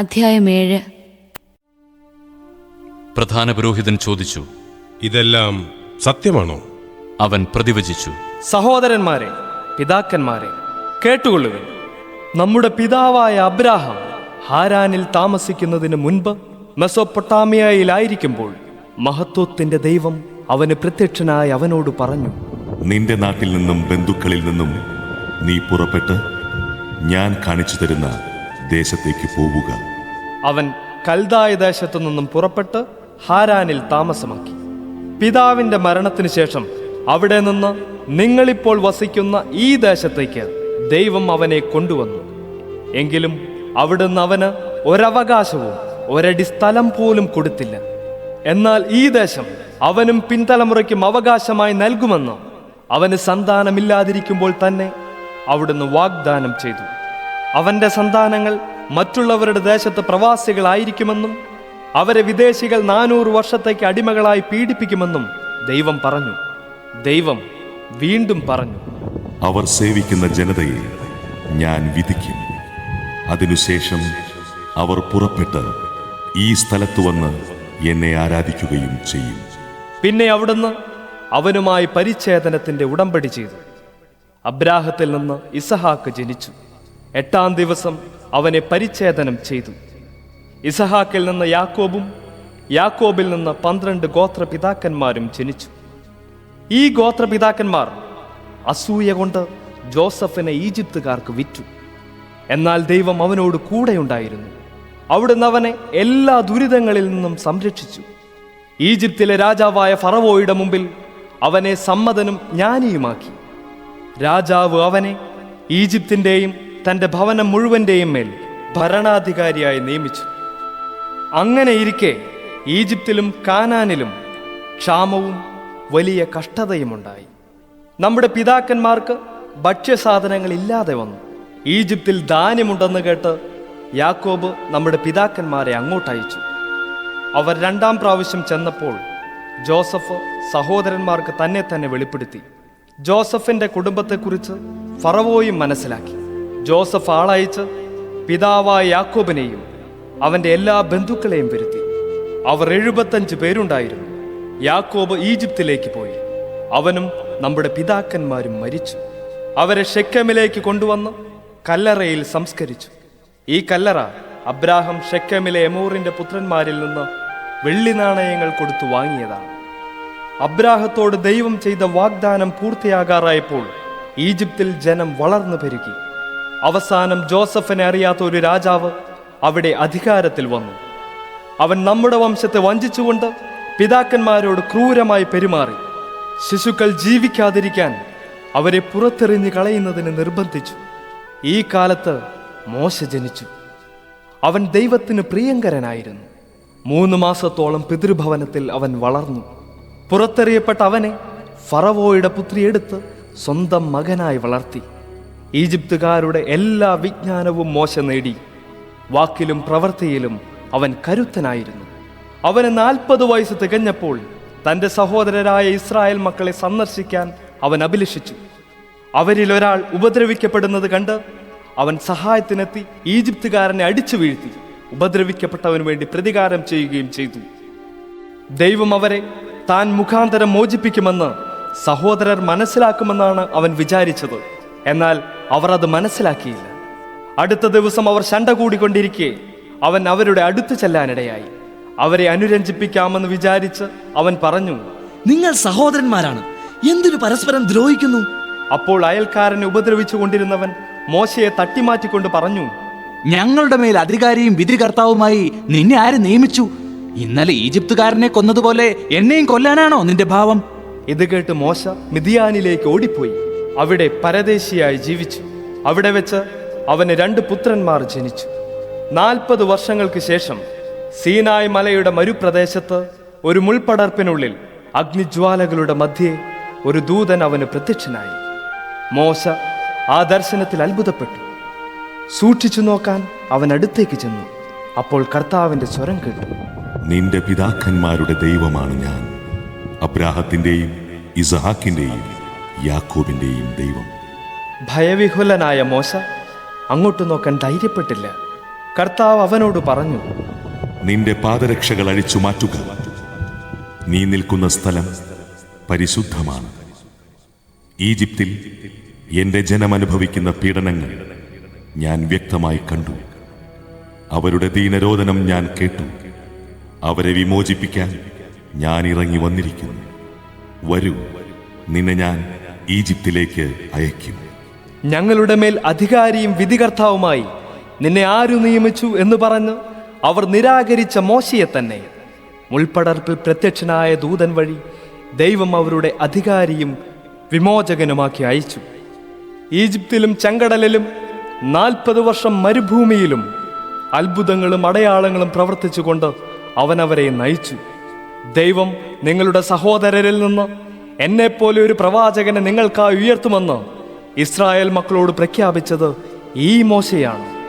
അധ്യായം ഏഴ്. പ്രധാന പുരോഹിതൻ ചോദിച്ചു ഇതെല്ലാം സത്യമാണോ? അവൻ പ്രതിവചിച്ചു സഹോദരന്മാരെ പിതാക്കന്മാരെ കേട്ടുകൊള്ളുക നമ്മുടെ പിതാവായ അബ്രാഹാം ഹാരാനിൽ താമസിക്കുന്നതിന് മുൻപ് മെസോപ്പൊട്ടാമിയയിലായിരിക്കുമ്പോൾ മഹത്വത്തിന്റെ ദൈവം അവന് പ്രത്യക്ഷനായി അവനോട് പറഞ്ഞു നിന്റെ നാട്ടിൽ നിന്നും ബന്ധുക്കളിൽ നിന്നും നീ പുറപ്പെട്ട് ഞാൻ കാണിച്ചു തരുന്ന ദേശത്തേക്ക് പോവുക. അവൻ കൽദായ ദേശത്തു നിന്നും പുറപ്പെട്ട് ഹാരാനിൽ താമസമാക്കി. പിതാവിന്റെ മരണത്തിന് ശേഷം അവിടെ നിന്ന് നിങ്ങളിപ്പോൾ വസിക്കുന്ന ഈ ദേശത്തേക്ക് ദൈവം അവനെ കൊണ്ടുവന്നു. എങ്കിലും അവിടുന്ന് അവന് ഒരവകാശവും ഒരടി സ്ഥലം പോലും കൊടുത്തില്ല. എന്നാൽ ഈ ദേശം അവനും പിൻതലമുറയ്ക്കും അവകാശമായി നൽകുമെന്ന് അവന് സന്താനമില്ലാതിരിക്കുമ്പോൾ തന്നെ അവിടുന്ന് വാഗ്ദാനം ചെയ്തു. അവന്റെ സന്താനങ്ങൾ മറ്റുള്ളവരുടെ ദേശത്ത് പ്രവാസികളായിരിക്കുമെന്നും അവരെ വിദേശികൾ നാനൂറ് വർഷത്തേക്ക് അടിമകളായി പീഡിപ്പിക്കുമെന്നും ദൈവം പറഞ്ഞു. ദൈവം വീണ്ടും പറഞ്ഞു. അവർ സേവിക്കുന്ന ജനതയെ ഞാൻ വിധിക്കും. അതിനുശേഷം അവർ പുറപ്പെട്ട് ഈ സ്ഥലത്ത് വന്ന് എന്നെ ആരാധിക്കുകയും ചെയ്യും. പിന്നെ അവിടുന്ന് അവനുമായി പരിച്ഛേദനത്തിന്റെ ഉടമ്പടി ചെയ്തു. അബ്രാഹത്തിൽ നിന്ന് ഇസഹാക്ക് ജനിച്ചു. എട്ടാം ദിവസം അവനെ പരിച്ഛേദനം ചെയ്തു. ഇസഹാക്കിൽ നിന്ന് യാക്കോബും യാക്കോബിൽ നിന്ന് പന്ത്രണ്ട് ഗോത്രപിതാക്കന്മാരും ജനിച്ചു. ഈ ഗോത്രപിതാക്കന്മാർ അസൂയ കൊണ്ട് ജോസഫിനെ ഈജിപ്തുകാർക്ക് വിറ്റു. എന്നാൽ ദൈവം അവനോട് കൂടെയുണ്ടായിരുന്നു. അവിടുന്ന് അവനെ എല്ലാ ദുരിതങ്ങളിൽ നിന്നും സംരക്ഷിച്ചു. ഈജിപ്തിലെ രാജാവായ ഫറവോയുടെ മുമ്പിൽ അവനെ സമ്മതനും ജ്ഞാനിയുമാക്കി. രാജാവ് അവനെ ഈജിപ്തിന്റെയും തന്റെ ഭവനം മുഴുവന്റെയും മേൽ ഭരണാധികാരിയായി നിയമിച്ചു. അങ്ങനെ ഇരിക്കെ ഈജിപ്തിലും കാനാനിലും ക്ഷാമവും വലിയ കഷ്ടതയുമുണ്ടായി. നമ്മുടെ പിതാക്കന്മാർക്ക് ഭക്ഷ്യസാധനങ്ങൾ ഇല്ലാതെ വന്നു. ഈജിപ്തിൽ ധാന്യമുണ്ടെന്ന് കേട്ട് യാക്കോബ് നമ്മുടെ പിതാക്കന്മാരെ അങ്ങോട്ടയച്ചു. അവർ രണ്ടാം പ്രാവശ്യം ചെന്നപ്പോൾ ജോസഫ് സഹോദരന്മാർക്ക് തന്നെ തന്നെ വെളിപ്പെടുത്തി. ജോസഫിന്റെ കുടുംബത്തെക്കുറിച്ച് ഫറവോയും മനസ്സിലാക്കി. ജോസഫ് ആളയച്ച് പിതാവായ യാക്കോബിനെയും അവന്റെ എല്ലാ ബന്ധുക്കളെയും വരുത്തി. അവർ എഴുപത്തഞ്ച് പേരുണ്ടായിരുന്നു. യാക്കോബ് ഈജിപ്തിലേക്ക് പോയി. അവനും നമ്മുടെ പിതാക്കന്മാരും മരിച്ചു. അവരെ ഷെക്കമിലേക്ക് കൊണ്ടുവന്ന് കല്ലറയിൽ സംസ്കരിച്ചു. ഈ കല്ലറ അബ്രാഹം ഷെക്കമിലെ എമൂറിന്റെ പുത്രന്മാരിൽ നിന്ന് വെള്ളി നാണയങ്ങൾ കൊടുത്തു വാങ്ങിയതാണ്. അബ്രാഹത്തോട് ദൈവം ചെയ്ത വാഗ്ദാനം പൂർത്തിയാകാറായപ്പോൾ ഈജിപ്തിൽ ജനം വളർന്നു പെരുകി. അവസാനം ജോസഫിനെ അറിയാത്ത ഒരു രാജാവ് അവിടെ അധികാരത്തിൽ വന്നു. അവൻ നമ്മുടെ വംശത്തെ വഞ്ചിച്ചുകൊണ്ട് പിതാക്കന്മാരോട് ക്രൂരമായി പെരുമാറി. ശിശുക്കൾ ജീവിക്കാതിരിക്കാൻ അവരെ പുറത്തെറിഞ്ഞ് കളയുന്നതിന് നിർബന്ധിച്ചു. ഈ കാലത്ത് മോശ ജനിച്ചു. അവൻ ദൈവത്തിന് പ്രിയങ്കരനായിരുന്നു. മൂന്ന് മാസത്തോളം പിതൃഭവനത്തിൽ അവൻ വളർന്നു. പുറത്തെറിയപ്പെട്ട അവനെ ഫറവോയുടെ പുത്രി എടുത്ത് സ്വന്തം മകനായി വളർത്തി. ഈജിപ്തുകാരുടെ എല്ലാ വിജ്ഞാനവും മോശ നേടി. വാക്കിലും പ്രവൃത്തിയിലും അവൻ കരുത്തനായിരുന്നു. അവന് നാൽപ്പത് വയസ്സ് തികഞ്ഞപ്പോൾ തന്റെ സഹോദരരായ ഇസ്രായേൽ മക്കളെ സന്ദർശിക്കാൻ അവൻ അഭിലഷിച്ചു. അവരിൽ ഒരാൾ ഉപദ്രവിക്കപ്പെടുന്നത് കണ്ട് അവൻ സഹായത്തിനെത്തി ഈജിപ്തുകാരനെ അടിച്ചു വീഴ്ത്തി ഉപദ്രവിക്കപ്പെട്ടവന് വേണ്ടി പ്രതികാരം ചെയ്യുകയും ചെയ്തു. ദൈവം അവരെ താൻ മുഖാന്തരം മോചിപ്പിക്കുമെന്ന് സഹോദരർ മനസ്സിലാക്കുമെന്നാണ് അവൻ വിചാരിച്ചത്. എന്നാൽ അവർ അത് മനസ്സിലാക്കിയില്ല. അടുത്ത ദിവസം അവർ ശണ്ട കൂടിക്കൊണ്ടിരിക്കെ അവൻ അവരുടെ അടുത്ത് ചെല്ലാനിടയായി. അവരെ അനുരഞ്ജിപ്പിക്കാമെന്ന് വിചാരിച്ച് അവൻ പറഞ്ഞു നിങ്ങൾ സഹോദരന്മാരാണ്. എന്തിനു പരസ്പരം ദ്രോഹിക്കുന്നു? അപ്പോൾ അയൽക്കാരനെ ഉപദ്രവിച്ചു കൊണ്ടിരുന്നവൻ മോശയെ തട്ടിമാറ്റിക്കൊണ്ട് പറഞ്ഞു ഞങ്ങളുടെ മേൽ അധികാരിയും വിധികർത്താവുമായി നിന്നെ ആര് നിയമിച്ചു? ഇന്നലെ ഈജിപ്തുകാരനെ കൊന്നതുപോലെ എന്നെയും കൊല്ലാനാണോ നിന്റെ ഭാവം? ഇത് കേട്ട് മോശ മിതിയാനിലേക്ക് ഓടിപ്പോയി. അവിടെ പരദേശിയായി ജീവിച്ചു. അവിടെ വെച്ച് അവന് രണ്ട് പുത്രന്മാർ ജനിച്ചു. നാൽപ്പത് വർഷങ്ങൾക്ക് ശേഷം സീനായ് മലയുടെ മരുപ്രദേശത്ത് ഒരു മുൾപടർപ്പിനുള്ളിൽ അഗ്നിജ്വാലകളുടെ മധ്യേ ഒരു ദൂതൻ അവന് പ്രത്യക്ഷനായി. മോശ ആ ദർശനത്തിൽ അത്ഭുതപ്പെട്ടു. സൂക്ഷിച്ചു നോക്കാൻ അവൻ അടുത്തേക്ക് ചെന്നു. അപ്പോൾ കർത്താവിന്റെ സ്വരം കേട്ടു. നിന്റെ പിതാക്കന്മാരുടെ ദൈവമാണ് ഞാൻ. അബ്രാഹത്തിന്റെയും ഇസഹാക്കിന്റെയും യാക്കോബിന്റെയും ദൈവം. ഭയവിഹുലനായ മോശ അങ്ങോട്ട് നോക്കാൻ ധൈര്യപ്പെട്ടില്ല. കർത്താവ് അവനോട് പറഞ്ഞു നിന്റെ പാദരക്ഷകൾ അഴിച്ചു മാറ്റുക. നീ നിൽക്കുന്ന സ്ഥലം പരിശുദ്ധമാണ്. ഈജിപ്തിൽ എന്റെ ജനമനുഭവിക്കുന്ന പീഡനങ്ങൾ ഞാൻ വ്യക്തമായി കണ്ടു. അവരുടെ ദീനരോധനം ഞാൻ കേട്ടു. അവരെ വിമോചിപ്പിക്കാൻ ഞാൻ ഇറങ്ങി വന്നിരിക്കുന്നു. വരൂ നിന്നെ ഞാൻ ഈജിപ്തിലേക്ക് അയക്കും ഞങ്ങളുടെ മേൽ അധികാരിയും വിധികർത്താവുമായി നിന്നെ ആരു നിയമിച്ചു എന്ന് പറഞ്ഞ് അവർ നിരാകരിച്ച മോശയെ തന്നെ. മുൾപ്പടർപ്പിൽ പ്രത്യക്ഷനായ ദൂതൻ വഴി ദൈവം അവരുടെ അധികാരിയും വിമോചകനുമാക്കി അയച്ചു. ഈജിപ്തിലും ചെങ്കടലിലും നാൽപ്പത് വർഷം മരുഭൂമിയിലും അത്ഭുതങ്ങളും അടയാളങ്ങളും പ്രവർത്തിച്ചുകൊണ്ട് അവനവരെ നയിച്ചു. ദൈവം നിങ്ങളുടെ സഹോദരരിൽ നിന്ന് എന്നെപ്പോലെ ഒരു പ്രവാചകനെ നിങ്ങൾക്കായി ഉയർത്തുമെന്ന് ഇസ്രായേൽ മക്കളോട് പ്രഖ്യാപിച്ചത് ഈ മോശയാണ്.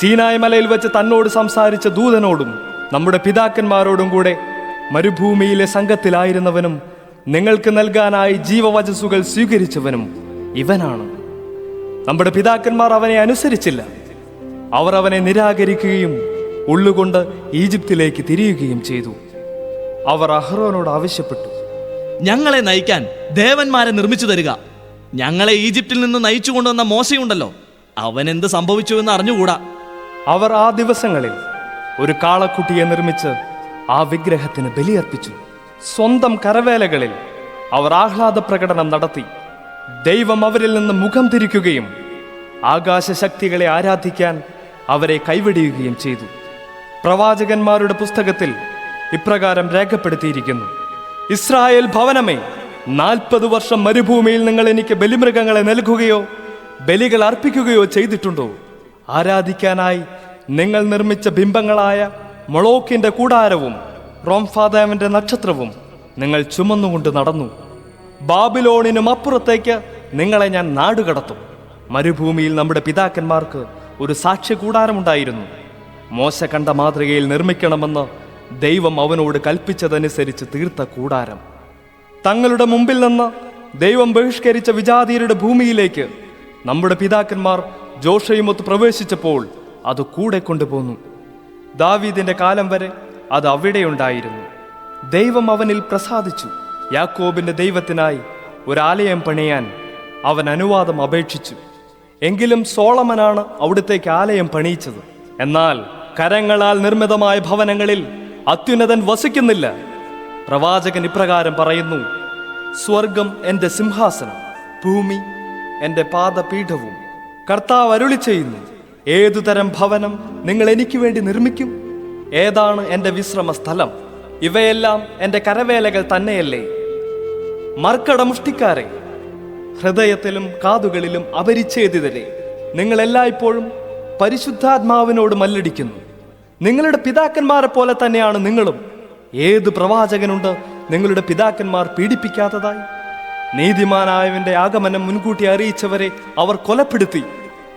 സീനായ് മലയിൽ വെച്ച് തന്നോട് സംസാരിച്ച ദൂതനോടും നമ്മുടെ പിതാക്കന്മാരോടും കൂടെ മരുഭൂമിയിലെ സംഘത്തിലായിരുന്നവനും നിങ്ങൾക്ക് നൽകാനായി ജീവവചസ്സുകൾ സ്വീകരിച്ചവനും ഇവനാണ്. നമ്മുടെ പിതാക്കന്മാർ അവനെ അനുസരിച്ചില്ല. അവർ അവനെ നിരാകരിക്കുകയും ഉള്ളുകൊണ്ട് ഈജിപ്തിലേക്ക് തിരിയുകയും ചെയ്തു. അവർ അഹ്റോനോട് ആവശ്യപ്പെട്ടു. ഞങ്ങളെ നയിക്കാൻ ദേവന്മാരെ നിർമ്മിച്ചു തരിക. ഞങ്ങളെ ഈജിപ്തിൽ നിന്ന് നയിച്ചു കൊണ്ടുവന്ന മോശയുണ്ടല്ലോ. അവൻ എന്ത് സംഭവിച്ചു എന്ന് അറിഞ്ഞുകൂടാ. അവർ ആ ദിവസങ്ങളിൽ ഒരു കാളക്കുട്ടിയെ നിർമ്മിച്ച് ആ വിഗ്രഹത്തിന് ബലിയർപ്പിച്ചു. സ്വന്തം കരവേലകളിൽ അവർ ആഹ്ലാദ പ്രകടനം നടത്തി. ദൈവം അവരിൽ നിന്ന് മുഖം തിരിക്കുകയും ആകാശശക്തികളെ ആരാധിക്കാൻ അവരെ കൈവെടിയുകയും ചെയ്തു. പ്രവാചകന്മാരുടെ പുസ്തകത്തിൽ ഇപ്രകാരം രേഖപ്പെടുത്തിയിരിക്കുന്നു. ഇസ്രായേൽ ഭവനമേ നാൽപ്പത് വർഷം മരുഭൂമിയിൽ നിങ്ങൾ എനിക്ക് ബലിമൃഗങ്ങളെ നൽകുകയോ ബലികൾ അർപ്പിക്കുകയോ ചെയ്തിട്ടുണ്ടോ? ആരാധിക്കാനായി നിങ്ങൾ നിർമ്മിച്ച ബിംബങ്ങളായ മൊളോക്കിന്റെ കൂടാരവും റോംഫാദേവന്റെ നക്ഷത്രവും നിങ്ങൾ ചുമന്നുകൊണ്ട് നടന്നു. ബാബിലോണിനും അപ്പുറത്തേക്ക് നിങ്ങളെ ഞാൻ നാടുകടത്തും. മരുഭൂമിയിൽ നമ്മുടെ പിതാക്കന്മാർക്ക് ഒരു സാക്ഷ്യ കൂടാരമുണ്ടായിരുന്നു. മോശ കണ്ട മാതൃകയിൽ നിർമ്മിക്കണമെന്ന് ദൈവം അവനോട് കൽപ്പിച്ചതനുസരിച്ച് തീർത്ത കൂടാരം. തങ്ങളുടെ മുമ്പിൽ നിന്ന് ദൈവം ബഹിഷ്കരിച്ച വിജാതീയരുടെ ഭൂമിയിലേക്ക് നമ്മുടെ പിതാക്കന്മാർ ജോഷയുമൊത്ത് പ്രവേശിച്ചപ്പോൾ അത് കൂടെ കൊണ്ടുപോന്നു. ദാവീദിന്റെ കാലം വരെ അത് അവിടെയുണ്ടായിരുന്നു ദൈവം അവനിൽ പ്രസാദിച്ചു. യാക്കോബിന്റെ ദൈവത്തിനായി ഒരാലയം പണിയാൻ അവൻ അനുവാദം അപേക്ഷിച്ചു. എങ്കിലും സോളമനാണ് അവിടുത്തേക്ക് ആലയം പണിയിച്ചത്. എന്നാൽ കരങ്ങളാൽ നിർമ്മിതമായ ഭവനങ്ങളിൽ അത്യുന്നതൻ വസിക്കുന്നില്ല. പ്രവാചകൻ ഇപ്രകാരം പറയുന്നു സ്വർഗം എന്റെ സിംഹാസനം ഭൂമി എന്റെ പാദപീഠവും. കർത്താവ് അരുളി ചെയ്യുന്നു ഏതു തരം ഭവനം നിങ്ങൾ എനിക്ക് വേണ്ടി നിർമ്മിക്കും? ഏതാണ് എന്റെ വിശ്രമ സ്ഥലം ഇവയെല്ലാം എന്റെ കരവേലകൾ തന്നെയല്ലേ? മർക്കടമുഷ്ടിക്കാരെ ഹൃദയത്തിലും കാതുകളിലും അപരിച്ഛേദിതരെ നിങ്ങൾ എല്ലായ്പ്പോഴും പരിശുദ്ധാത്മാവിനോട് മല്ലടിക്കുന്നു. നിങ്ങളുടെ പിതാക്കന്മാരെ പോലെ തന്നെയാണ് നിങ്ങളും. ഏത് പ്രവാചകനുണ്ട് നിങ്ങളുടെ പിതാക്കന്മാർ പീഡിപ്പിക്കാത്തതായി? നീതിമാനായവന്റെ ആഗമനം മുൻകൂട്ടി അറിയിച്ചവരെ അവർ കൊലപ്പെടുത്തി.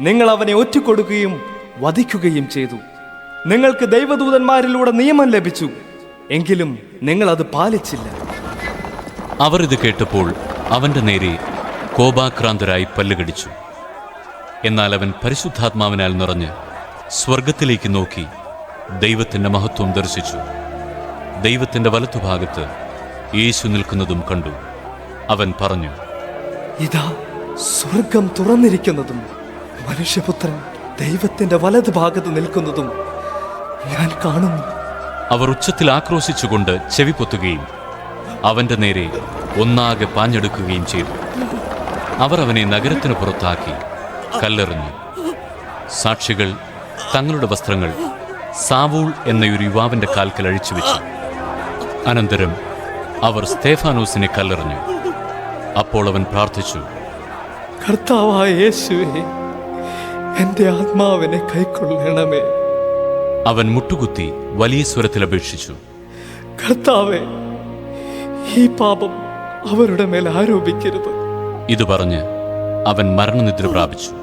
നിങ്ങൾ അവനെ ഒറ്റിക്കൊടുക്കുകയും വധിക്കുകയും ചെയ്തു. നിങ്ങൾക്ക് ദൈവദൂതന്മാരിലൂടെ നിയമം ലഭിച്ചു. എങ്കിലും നിങ്ങൾ അത് പാലിച്ചില്ല. അവർ ഇത് കേട്ടപ്പോൾ അവന്റെ നേരെ കോപാക്രാന്തരായി പല്ലുകടിച്ചു. എന്നാൽ അവൻ പരിശുദ്ധാത്മാവിനാൽ നിറഞ്ഞ് സ്വർഗത്തിലേക്ക് നോക്കി ദൈവത്തിന്റെ മഹത്വം ദർശിച്ചു. ദൈവത്തിന്റെ വലത്തുഭാഗത്ത് യേശു നിൽക്കുന്നതും കണ്ടു. അവൻ പറഞ്ഞു ഇതാ സ്വർഗം തുറന്നിരിക്കുന്നതും മനുഷ്യപുത്രൻ ദൈവത്തിന്റെ വലതുഭാഗത്ത് നിൽക്കുന്നതും ഞാൻ കാണുന്നു. അവർ ഉച്ചത്തിൽ ആക്രോശിച്ചുകൊണ്ട് ചെവി പൊത്തുകയും അവന്റെ നേരെ ഒന്നാകെ പാഞ്ഞെടുക്കുകയും ചെയ്തു. അവർ അവനെ നഗരത്തിന് പുറത്താക്കി കല്ലെറിഞ്ഞു. സാക്ഷികൾ തങ്ങളുടെ വസ്ത്രങ്ങൾ സാവൂൾ എന്നൊരു യുവാവിന്റെ കാൽക്കൽ അഴിച്ചുവെച്ചു. അനന്തരം അവർ സ്തേഫാനോസിനെ കല്ലെറിഞ്ഞു. അപ്പോൾ അവൻ പ്രാർത്ഥിച്ചു കർത്താവായ യേശുവേ എന്റെ ആത്മാവിനെ കൈക്കൊള്ളണമേ. അവൻ മുട്ടുകുത്തി വലിയ സ്വരത്തിൽ അപേക്ഷിച്ചു കർത്താവേ ഈ പാപം അവരുടെ മേൽ ആരോപിക്കരുത്. ഇത് പറഞ്ഞ് അവൻ മരണനിദ്ര പ്രാപിച്ചു.